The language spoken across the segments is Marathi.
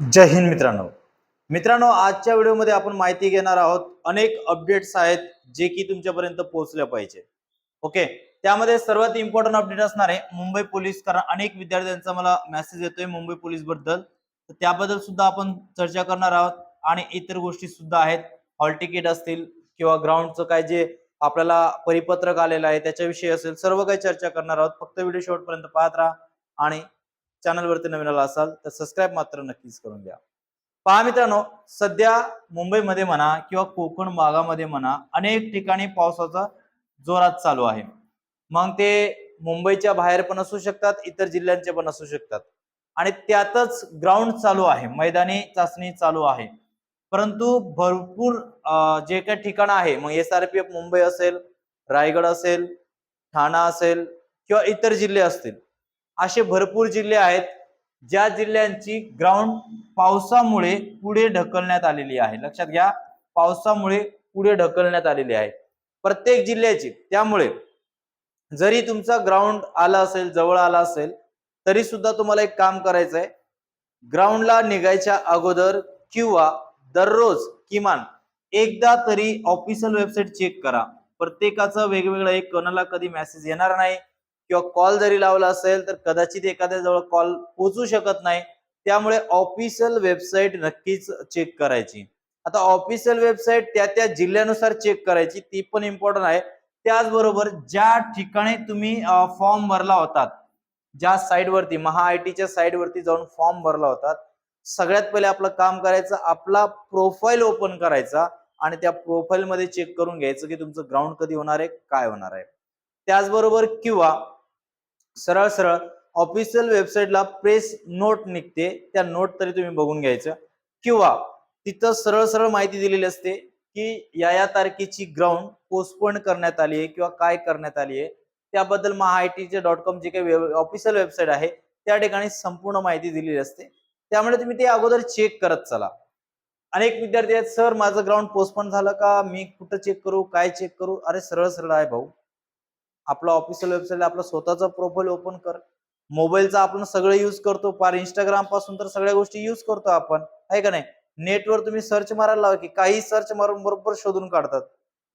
जय हिंद मित्रांनो. मित्रांनो आजच्या व्हिडिओमध्ये आपण माहिती घेणार आहोत अनेक अपडेट्स आहेत जे की तुमच्यापर्यंत पोहोचल्या पाहिजे. ओके? त्यामध्ये सर्वात इम्पॉर्टंट अपडेट असणार आहे मुंबई पोलीस कारण अनेक विद्यार्थ्यांचा मला मेसेज येतोय मुंबई पोलीसबद्दल तर त्याबद्दल सुद्धा आपण चर्चा करणार आहोत आणि इतर गोष्टी सुद्धा आहेत. हॉल तिकीट असतील किंवा ग्राउंडचं काय जे आपल्याला परिपत्रक आलेलं आहे त्याच्याविषयी असेल सर्व काही चर्चा करणार आहोत. फक्त व्हिडिओ शेवटपर्यंत पाहत राहा आणि चॅनलवरती नवीन आला असाल तर सबस्क्राईब मात्र नक्कीच करून द्या पहा मित्रांनो सध्या मुंबईमध्ये म्हणा किंवा कोकण भागामध्ये म्हणा अनेक ठिकाणी पावसाचा जोरात चालू आहे. मग ते मुंबईच्या बाहेर पण असू शकतात इतर जिल्ह्यांचे पण असू शकतात. आणि त्यातच ग्राउंड चालू आहे मैदानी चाचणी चालू आहे. परंतु भरपूर जे काही ठिकाण आहे मग S R P F Mumbai असेल रायगड असेल ठाणा असेल किंवा इतर जिल्हे असतील असे भरपूर जिल्हे आहेत ज्या जिल्ह्यांची ग्राउंड पावसामुळे पुढे ढकलण्यात आलेली आहे. लक्षात घ्या पावसामुळे पुढे ढकलण्यात आलेली आहे. प्रत्येक जिल्ह्याची त्यामुळे जरी तुमचा ग्राउंड आला असेल जवळ आला असेल तरी सुद्धा तुम्हाला एक काम करायचं आहे ग्राउंडला निघायच्या अगोदर किंवा दररोज किमान एकदा तरी ऑफिशियल वेबसाईट चेक करा. प्रत्येकाचं वेगवेगळं एक कोणाला कधी मेसेज येणार नाही किंवा कॉल जरी लावला असेल तर कदाचित एखाद्या जवळ कॉल पोहोचू शकत नाही. त्यामुळे ऑफिशियल वेबसाईट नक्कीच चेक करायची. आता ऑफिशियल वेबसाईट त्या त्या जिल्ह्यानुसार चेक करायची ती पण इम्पॉर्टंट आहे. त्याचबरोबर ज्या ठिकाणी तुम्ही फॉर्म भरला होतात ज्या साईटवरती महा आय टीच्या साईटवरती जाऊन फॉर्म भरला होतात सगळ्यात पहिले आपलं काम करायचं आपला प्रोफाईल ओपन करायचा आणि त्या प्रोफाईलमध्ये चेक करून घ्यायचं की तुमचं ग्राउंड कधी होणार आहे काय होणार आहे. त्याचबरोबर किंवा सरळ सरळ ऑफिशियल वेबसाईटला प्रेस नोट निघते. त्या नोट तरी तुम्ही बघून घ्यायचं. किंवा तिथं सरळ सरळ माहिती दिलेली असते की या या तारखेची ग्राउंड पोस्टपोन करण्यात आली आहे किंवा काय करण्यात आली आहे. त्याबद्दल महाआयटीचे डॉट कॉम जे काही ऑफिशियल वेबसाईट आहे त्या ठिकाणी संपूर्ण माहिती दिलेली असते. त्यामुळे तुम्ही ते अगोदर चेक करत चला. अनेक विद्यार्थी आहेत सर माझं ग्राउंड पोस्टपोन झालं का? मी कुठं चेक करू? काय चेक करू? अरे सरळ सरळ आहे भाऊ. आपला ऑफिशियल वेबसाईट आपला स्वतःचा प्रोफाईल ओपन कर. मोबाईलचा आपण सगळं युज करतो फार इंस्टाग्रामपासून तर सगळ्या गोष्टी युज करतो आपण. आहे का नाही? नेटवर तुम्ही सर्च मारायला लावा की काही सर्च मारून बरोबर शोधून काढतात.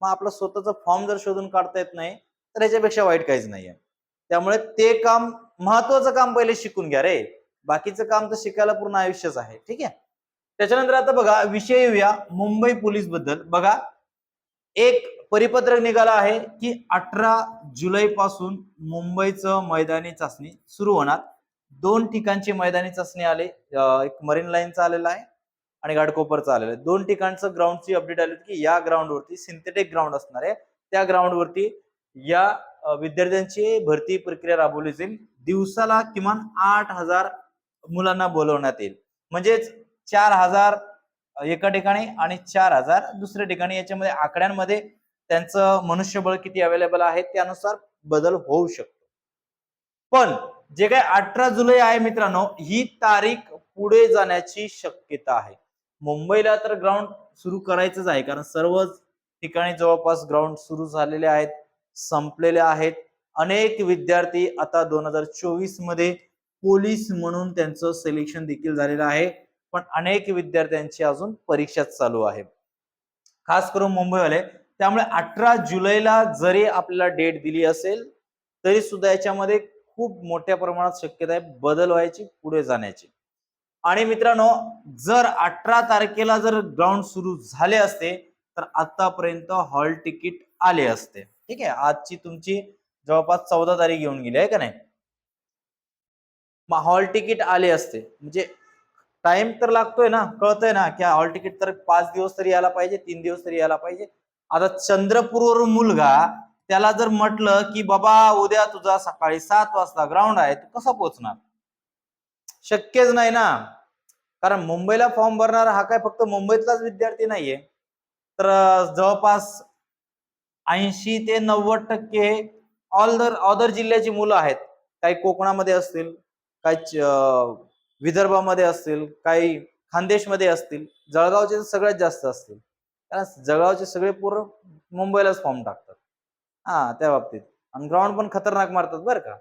मग आपला स्वतःचा फॉर्म जर शोधून काढता येत नाही तर याच्यापेक्षा वाईट काहीच नाहीये. त्यामुळे ते काम महत्वाचं काम पहिले शिकून घ्या रे. बाकीचं काम तर शिकायला पूर्ण आयुष्यच आहे ठीक आहे? त्याच्यानंतर आता बघा विषय येऊया मुंबई पोलीसबद्दल बघा एक परिपत्रक निघाला आहे की अठरा जुलै पासून मुंबईचं मैदानी चाचणी सुरू होणार. दोन ठिकाणची मैदानी चाचणी आले. एक मरीन लाईनचा आलेला आहे आणि घाटकोपरचा आलेला आहे. दोन ठिकाणचं ग्राउंडची अपडेट आली होती की या ग्राउंडवरती सिंथेटिक ग्राउंड असणार आहे. त्या ग्राउंडवरती या विद्यार्थ्यांची भरती प्रक्रिया राबवली जाईल. दिवसाला किमान आठ हजार मुलांना बोलवण्यात येईल. म्हणजेच चार हजार एका ठिकाणी आणि चार हजार दुसऱ्या ठिकाणी. याच्यामध्ये आकड्यांमध्ये त्यांचं मनुष्यबळ किती अवेलेबल आहे त्यानुसार बदल होऊ शकतो. पण जे काही अठरा जुलै आहे मित्रांनो ही तारीख पुढे जाण्याची शक्यता आहे. मुंबईला तर ग्राउंड सुरू करायचंच आहे कारण सर्वच ठिकाणी जवळपास ग्राउंड सुरू झालेले आहेत संपलेले आहेत. अनेक विद्यार्थी आता दोन हजार चोवीसमध्ये पोलीस म्हणून त्यांचं सिलेक्शन देखील झालेलं आहे पण अनेक विद्यार्थ्यांची अजून परीक्षा चालू आहे. खास करून मुंबईवाले त्यामुळे अठरा जुलैला जरी आपल्याला डेट दिली असेल तरी सुद्धा याच्यामध्ये खूप मोठ्या प्रमाणात शक्यता आहे बदल व्हायची पुढे जाण्याची. आणि मित्रांनो जर अठरा तारखेला जर ग्राउंड सुरू झाले असते तर आतापर्यंत हॉल तिकीट आले असते. ठीक आहे? आजची तुमची जवळपास चौदा तारीख येऊन गेली आहे का नाही? हॉल तिकीट आले असते. म्हणजे टाइम तर लागतोय ना कळतंय ना की हॉल तिकीट तर पाच दिवस तरी यायला पाहिजे तीन दिवस तरी यायला पाहिजे. आता चंद्रपूरवरून मुलगा त्याला जर म्हटलं की बाबा उद्या तुझा सकाळी सात वाजता ग्राउंड आहे तू कसा पोहोचणार? शक्यच नाही ना. कारण मुंबईला फॉर्म भरणारा हा काय फक्त मुंबईतलाच विद्यार्थी नाहीये. तर जवळपास ऐंशी ते नव्वद टक्के ऑल दर ऑदर जिल्ह्याची मुलं आहेत. काही कोकणामध्ये असतील काही च- विदर्भामध्ये असतील काही खानदेशमध्ये असतील जळगावचे सगळ्यात जास्त असतील. कारण जळगावचे सगळे पूर्ण मुंबईलाच फॉर्म टाकतात. हा त्या बाबतीत. आणि ग्राउंड पण खतरनाक मारतात बरं का.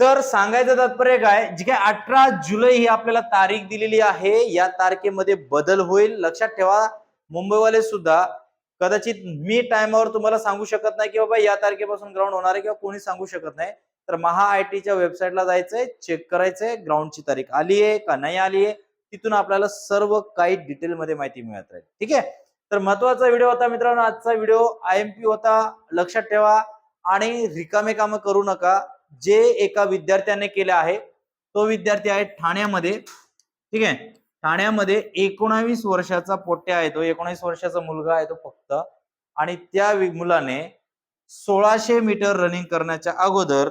तर सांगायचं तात्पर्य काय? जी काय अठरा जुलै ही आपल्याला तारीख दिलेली आहे या तारखेमध्ये बदल होईल. लक्षात ठेवा मुंबईवाले सुद्धा कदाचित मी टायमावर तुम्हाला सांगू शकत नाही की बाबा या तारखेपासून ग्राउंड होणार आहे किंवा कोणी सांगू शकत नाही. तर महा आय टीच्या वेबसाईटला जायचंय चेक करायचंय ग्राउंडची तारीख आली आहे का नाही आली आहे तिथून आपल्याला सर्व काही डिटेलमध्ये माहिती मिळत राहील. ठीक आहे? तर महत्त्वाचा व्हिडिओ होता मित्रांनो आजचा व्हिडिओ आय एम पी होता. लक्षात ठेवा. आणि रिकामे काम करू नका. जे एका विद्यार्थ्याने केले आहे तो विद्यार्थी आहे ठाण्यामध्ये. ठीक आहे? ठाण्यामध्ये एकोणावीस वर्षाचा पोट्या आहे तो. एकोणावीस वर्षाचा मुलगा आहे तो फक्त. आणि त्या मुलाने सोळाशे मीटर रनिंग करण्याच्या अगोदर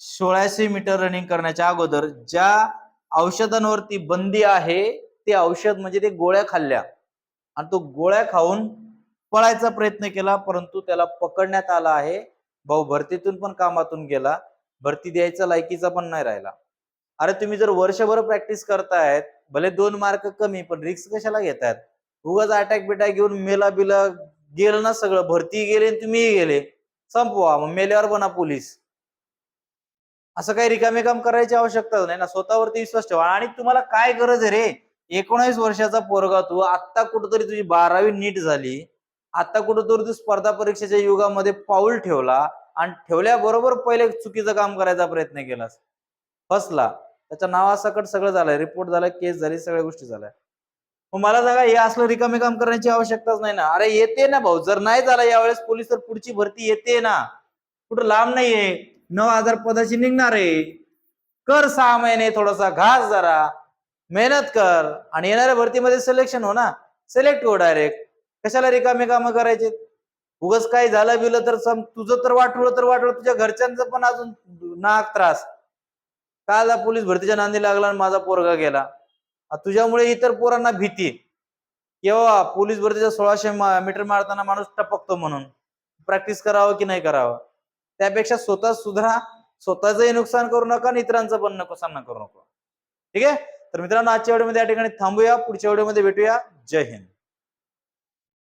सोळाशे मीटर रनिंग करण्याच्या अगोदर ज्या औषधांवरती बंदी आहे ते औषध म्हणजे ते गोळ्या खाल्ल्या. आणि तो गोळ्या खाऊन पळायचा प्रयत्न केला परंतु त्याला पकडण्यात आला आहे. भाऊ भरतीतून पण कामातून गेला. भरती द्यायचा लायकीचा पण नाही राहिला. अरे तुम्ही जर वर्षभर प्रॅक्टिस करतायत भले दोन मार्क कमी पण रिक्स कशाला घेतायत? उगाच अटॅक बिटॅक घेऊन मेला बिला गेलं ना सगळं. भरती गेले आणि तुम्हीही गेले. संपवा. मग मेल्यावर बना पोलीस. असं काही रिकामे काम करायची आवश्यकता नाही ना. स्वतःवरती विश्वास ठेवा. आणि तुम्हाला काय गरज आहे रे? एकोणावीस वर्षाचा पोरगा तू आत्ता कुठंतरी तुझी बारावी नीट झाली आता कुठंतरी तू स्पर्धा परीक्षेच्या युगामध्ये पाऊल ठेवला आणि ठेवल्याबरोबर पहिले चुकीचं काम करायचा प्रयत्न केलास. फसला. त्याच्या नावासकट सगळं झालंय. रिपोर्ट झालाय केस झाली सगळ्या गोष्टी झाल्या. मग मला सांगा हे असलं रिकामे काम करण्याची आवश्यकताच नाही ना? अरे येते ना भाऊ. जर नाही झाला यावेळेस पोलीस तर पुढची भरती येते ना. कुठं लांब नाहीये. नऊ हजार पदाची निघणार आहे. कर सहा महिने थोडासा घास जरा. मेहनत कर. आणि येणाऱ्या भरतीमध्ये सिलेक्शन हो ना. सिलेक्ट हो डायरेक्ट कशाला रिकामे कामं करायचे? उगस काय झालं बिलं तर सम तुझं तर वाटवलं तर वाटवलं तुझ्या घरच्यांचं पण अजून नाक त्रास. काल पोलीस भरतीच्या नांदी लागला आणि माझा पोरगा गेला. तुझ्यामुळे इतर पोरांना भीती. केव्हा पोलीस भरतीच्या सोळाशे मीटर मारताना माणूस टपकतो म्हणून. प्रॅक्टिस करावं की नाही करावं? त्यापेक्षा स्वतः सुधरा स्वतःचंही नुकसान करू नका आणि इतरांचं पण नुकसान करू नका. ठीक आहे? तर मित्रांनो आजच्या व्हिडिओमध्ये या ठिकाणी थांबूया. पुढच्या व्हिडिओमध्ये भेटूया. जय हिंद.